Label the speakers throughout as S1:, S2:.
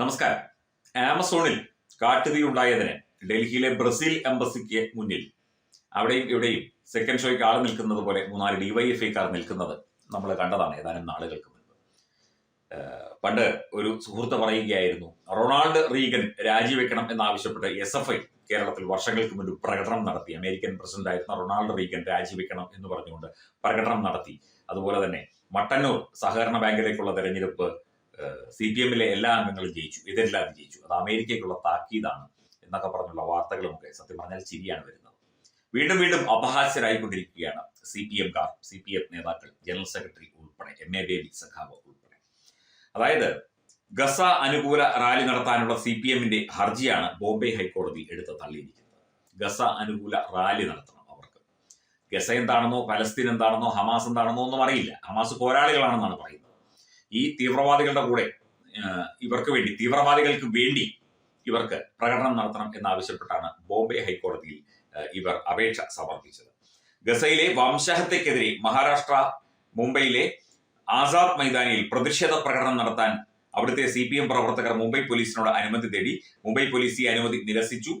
S1: നമസ്കാരം. ആമസോണിൽ കാട്ടുതീ ഉണ്ടായതിന് ഡൽഹിയിലെ ബ്രസീൽ എംബസിക്ക് മുന്നിൽ. അവിടെയും ഇവിടെയും സെക്കൻഡ് ഷോയ്ക്ക് ആൾ നിൽക്കുന്നത് പോലെ മൂന്നാൽ ഡിവൈഎഫ്ഐക്കാർ നിൽക്കുന്നത് നമ്മൾ കണ്ടതാണ് ഏതാനും നാളുകൾക്ക് മുൻപ്. പണ്ട് ഒരു സുഹൃത്ത് പറയുകയായിരുന്നു റൊണാൾഡ് റീഗൻ രാജിവെക്കണം എന്നാവശ്യപ്പെട്ട് എസ് എഫ് ഐ കേരളത്തിൽ വർഷങ്ങൾക്ക് മുൻപ് പ്രകടനം നടത്തി. അമേരിക്കൻ പ്രസിഡന്റ് ആയിരുന്ന റൊണാൾഡ് റീഗൻ രാജിവെക്കണം എന്ന് പറഞ്ഞുകൊണ്ട് പ്രകടനം നടത്തി. അതുപോലെ തന്നെ മട്ടന്നൂർ സഹകരണ ബാങ്കിലേക്കുള്ള തെരഞ്ഞെടുപ്പ് സി പി എമ്മിലെ എല്ലാ അംഗങ്ങളും ജയിച്ചു. ഇതെല്ലാം ജയിച്ചു. അത് അമേരിക്കയ്ക്കുള്ള താക്കീതാണ് എന്നൊക്കെ പറഞ്ഞുള്ള വാർത്തകളുമൊക്കെ സത്യം പറഞ്ഞാൽ ചിരിയാണ് വരുന്നത്. വീണ്ടും വീണ്ടും അപഹാസ്യരായിക്കൊണ്ടിരിക്കുകയാണ് സി പി എംകാർ സി പി എം നേതാക്കൾ ജനറൽ സെക്രട്ടറി ഉൾപ്പെടെ എം എ ബേബി സഖാവ് ഉൾപ്പെടെ. അതായത് ഗസ അനുകൂല റാലി നടത്താനുള്ള സി പി എമ്മിന്റെ ഹർജിയാണ് ബോംബെ ഹൈക്കോടതി എടുത്ത് തള്ളിയിരിക്കുന്നത്. ഗസ അനുകൂല റാലി നടത്തണം അവർക്ക്. ഗസ എന്താണെന്നോ പലസ്തീൻ എന്താണെന്നോ ഹമാസ് എന്താണെന്നോ ഒന്നും അറിയില്ല. ഹമാസ് പോരാളികളാണെന്നാണ് പറയുന്നത്. ഈ തീവ്രവാദികളുടെ കൂടെ ഇവർക്ക് വേണ്ടി തീവ്രവാദികൾക്ക് വേണ്ടി ഇവർക്ക് പ്രകടനം നടത്തണം എന്നാവശ്യപ്പെട്ടാണ് ബോംബെ ഹൈക്കോടതിയിൽ ഇവർ അപേക്ഷ സമർപ്പിച്ചത്. ഗസയിലെ വംശഹത്യക്കെതിരെ മഹാരാഷ്ട്ര മുംബൈയിലെ ആസാദ് മൈതാനിയിൽ പ്രതിഷേധ പ്രകടനം നടത്താൻ അവിടുത്തെ സി പി എം പ്രവർത്തകർ മുംബൈ പോലീസിനോട് അനുമതി തേടി മുംബൈ പോലീസ് ഈ അനുമതി നിരസിച്ചു.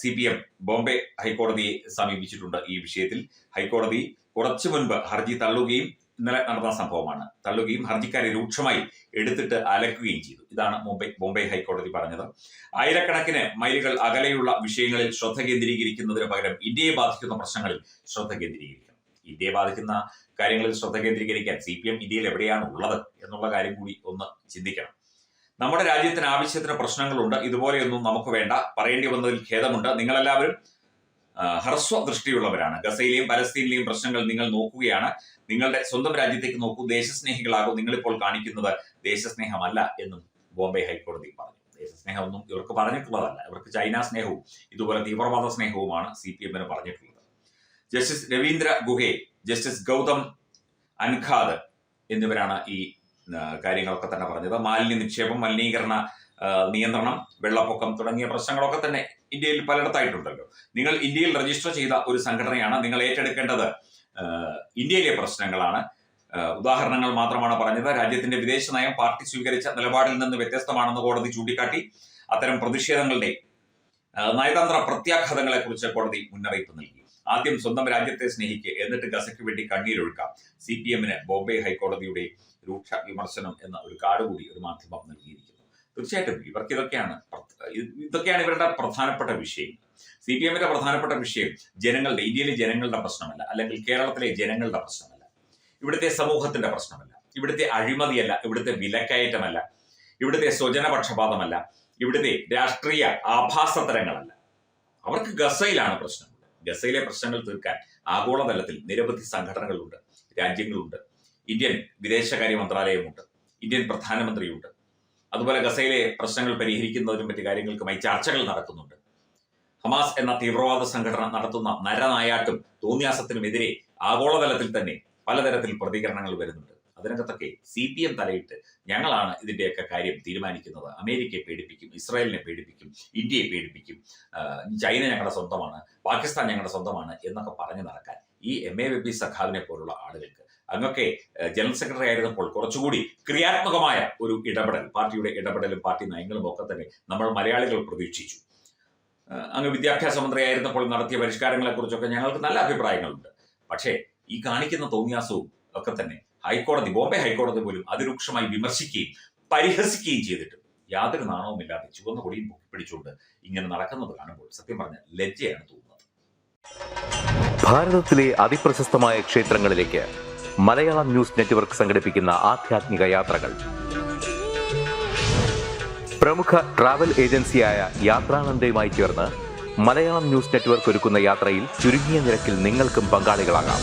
S1: സി പി എം ബോംബെ ഹൈക്കോടതിയെ സമീപിച്ചിട്ടുണ്ട് ഈ വിഷയത്തിൽ. ഹൈക്കോടതി കുറച്ചു മുൻപ് ഹർജി തള്ളുകയും ഇന്നലെ നടന്ന സംഭവമാണ്. തള്ളുകയും ഹർജിക്കാരെ രൂക്ഷമായി എടുത്തിട്ട് അലക്കുകയും ചെയ്തു. ഇതാണ് മുംബൈ ബോംബെ ഹൈക്കോടതി പറഞ്ഞത്. ആയിരക്കണക്കിന് മൈലുകൾ അകലെയുള്ള വിഷയങ്ങളിൽ ശ്രദ്ധ കേന്ദ്രീകരിക്കുന്നതിന് പകരം ഇന്ത്യയെ ബാധിക്കുന്ന പ്രശ്നങ്ങളിൽ ശ്രദ്ധ കേന്ദ്രീകരിക്കണം. ഇന്ത്യയെ ബാധിക്കുന്ന കാര്യങ്ങളിൽ ശ്രദ്ധ കേന്ദ്രീകരിക്കാൻ സി പി എം ഇന്ത്യയിൽ എവിടെയാണ് ഉള്ളത് എന്നുള്ള കാര്യം കൂടി ഒന്ന് ചിന്തിക്കണം. നമ്മുടെ രാജ്യത്തിന് ആവശ്യത്തിന് പ്രശ്നങ്ങളുണ്ട്. ഇതുപോലെയൊന്നും നമുക്ക് വേണ്ട. പറയേണ്ടി വന്നതിൽ ഖേദമുണ്ട്. നിങ്ങളെല്ലാവരും ഹ്രസ്വ ദൃഷ്ടിയുള്ളവരാണ് ഗസയിലെയും പലസ്തീനിലെയും പ്രശ്നങ്ങൾ നിങ്ങൾ നോക്കുകയാണ്. നിങ്ങളുടെ സ്വന്തം രാജ്യത്തേക്ക് നോക്കൂ. ദേശസ്നേഹികളാകും നിങ്ങളിപ്പോൾ കാണിക്കുന്നത് ദേശസ്നേഹമല്ല എന്നും ബോംബെ ഹൈക്കോടതി പറഞ്ഞു. ദേശസ്നേഹമൊന്നും ഇവർക്ക് പറഞ്ഞിട്ടുള്ളതല്ല. ഇവർക്ക് ചൈന സ്നേഹവും ഇതുപോലെ തീവ്രവാദ സ്നേഹവുമാണ് സി പി എമ്മിന് പറഞ്ഞിട്ടുള്ളത്. ജസ്റ്റിസ് രവീന്ദ്ര ഗുഹെ ജസ്റ്റിസ് ഗൗതം അൻഖാദ് എന്നിവരാണ് ഈ കാര്യങ്ങളൊക്കെ തന്നെ പറഞ്ഞത്. മാലിന്യ നിക്ഷേപം മലിനീകരണ നിയന്ത്രണം വെള്ളപ്പൊക്കം തുടങ്ങിയ പ്രശ്നങ്ങളൊക്കെ തന്നെ ഇന്ത്യയിൽ പലയിടത്തായിട്ടുണ്ടല്ലോ. നിങ്ങൾ ഇന്ത്യയിൽ രജിസ്റ്റർ ചെയ്ത ഒരു സംഘടനയാണ് നിങ്ങൾ ഏറ്റെടുക്കേണ്ടത്. ഇന്ത്യയിലെ പ്രശ്നങ്ങളാണ്. ഉദാഹരണങ്ങൾ മാത്രമാണ് പറഞ്ഞത്. രാജ്യത്തിന്റെ വിദേശ നയം പാർട്ടി സ്വീകരിച്ച നിലപാടിൽ നിന്ന് വ്യത്യസ്തമാണെന്ന് കോടതി ചൂണ്ടിക്കാട്ടി. അത്തരം പ്രതിഷേധങ്ങളുടെ നയതന്ത്ര പ്രത്യാഘാതങ്ങളെ കുറിച്ച് കോടതി മുന്നറിയിപ്പ് നൽകി. ആദ്യം സ്വന്തം രാജ്യത്തെ സ്നേഹിക്കുക എന്നിട്ട് ഗസയ്ക്ക് വേണ്ടി കണ്ണീരൊഴുക്കാം സി പി എമ്മിന് ബോംബെ ഹൈക്കോടതിയുടെ രൂക്ഷ വിമർശനം എന്ന ഒരു കാർഡ് കൂടി ഒരു മാധ്യമം നൽകിയിരിക്കുന്നു. തീർച്ചയായിട്ടും ഇവർക്ക് ഇതൊക്കെയാണ് ഇതൊക്കെയാണ് ഇവരുടെ പ്രധാനപ്പെട്ട വിഷയം സി പി എമ്മിന്റെ പ്രധാനപ്പെട്ട വിഷയം ജനങ്ങളുടെ ഇന്ത്യയിലെ ജനങ്ങളുടെ പ്രശ്നമല്ല അല്ലെങ്കിൽ കേരളത്തിലെ ജനങ്ങളുടെ പ്രശ്നമല്ല. ഇവിടുത്തെ സമൂഹത്തിന്റെ പ്രശ്നമല്ല. ഇവിടുത്തെ അഴിമതിയല്ല ഇവിടുത്തെ വിലക്കയറ്റമല്ല. ഇവിടുത്തെ സ്വജനപക്ഷപാതമല്ല. ഇവിടുത്തെ രാഷ്ട്രീയ ആഭാസതരങ്ങളല്ല അവർക്ക് ഗസയിലാണ് പ്രശ്നമുള്ളത് ഗസയിലെ പ്രശ്നങ്ങൾ തീർക്കാൻ ആഗോളതലത്തിൽ നിരവധി സംഘടനകളുണ്ട് രാജ്യങ്ങളുണ്ട്. ഇന്ത്യൻ വിദേശകാര്യ മന്ത്രാലയമുണ്ട് ഇന്ത്യൻ പ്രധാനമന്ത്രിയുണ്ട്. അതുപോലെ ഗസയിലെ പ്രശ്നങ്ങൾ പരിഹരിക്കുന്നതിനും മറ്റു കാര്യങ്ങൾക്കുമായി ചർച്ചകൾ നടക്കുന്നുണ്ട്. ഹമാസ് എന്ന തീവ്രവാദ സംഘടന നടത്തുന്ന നരനായാട്ടും തോന്നിയാസത്തിനുമെതിരെ ആഗോളതലത്തിൽ തന്നെ പലതരത്തിൽ പ്രതികരണങ്ങൾ വരുന്നുണ്ട്. അതിനകത്തൊക്കെ സി പി എം തലയിട്ട് ഞങ്ങളാണ് ഇതിന്റെയൊക്കെ കാര്യം തീരുമാനിക്കുന്നത്. അമേരിക്കയെ പേടിപ്പിക്കും ഇസ്രായേലിനെ പേടിപ്പിക്കും ഇന്ത്യയെ പേടിപ്പിക്കും ചൈന ഞങ്ങളുടെ സ്വന്തമാണ് പാകിസ്ഥാൻ ഞങ്ങളുടെ സ്വന്തമാണ് എന്നൊക്കെ പറഞ്ഞു നടക്കാൻ ഈ എം എ ബി സഖാവിനെ പോലുള്ള ആളുകൾക്ക്. അങ്ങൊക്കെ ജനറൽ സെക്രട്ടറി ആയിരുന്നപ്പോൾ കുറച്ചുകൂടി ക്രിയാത്മകമായ ഒരു ഇടപെടൽ പാർട്ടിയുടെ ഇടപെടലും പാർട്ടി നയങ്ങളും ഒക്കെ തന്നെ നമ്മൾ മലയാളികൾ പ്രതീക്ഷിച്ചു. അങ്ങ് വിദ്യാഭ്യാസ മന്ത്രിയായിരുന്നപ്പോൾ നടത്തിയ പരിഷ്കാരങ്ങളെക്കുറിച്ചൊക്കെ ഞങ്ങൾക്ക് നല്ല അഭിപ്രായങ്ങളുണ്ട്. പക്ഷേ ഈ കാണിക്കുന്ന തോന്നിയാസവും ഒക്കെ തന്നെ ഹൈക്കോടതി ബോംബെ ഹൈക്കോടതി പോലും അതിരൂക്ഷമായി വിമർശിക്കുകയും പരിഹസിക്കുകയും ചെയ്തിട്ട് യാതൊരു നാണവുമില്ലാതെ ചുവന്ന കൊടിയും പിടിച്ചുകൊണ്ട് ഇങ്ങനെ നടക്കുന്നത് കാണുമ്പോൾ സത്യം പറഞ്ഞ ലജ്ജയാണ് തോന്നുന്നത്.
S2: ഭാരതത്തിലെ അതിപ്രശസ്തമായ ക്ഷേത്രങ്ങളിലേക്ക് മലയാളം ന്യൂസ് നെറ്റ്വർക്ക് സംഘടിപ്പിക്കുന്ന ആധ്യാത്മിക യാത്രകൾ. പ്രമുഖ ട്രാവൽ ഏജൻസിയായ യാത്രാനന്ദയുമായി ചേർന്ന് മലയാളം ന്യൂസ് നെറ്റ്വർക്ക് ഒരുക്കുന്ന യാത്രയിൽ ചുരുങ്ങിയ നിരക്കിൽ നിങ്ങൾക്കും പങ്കാളികളാകാം.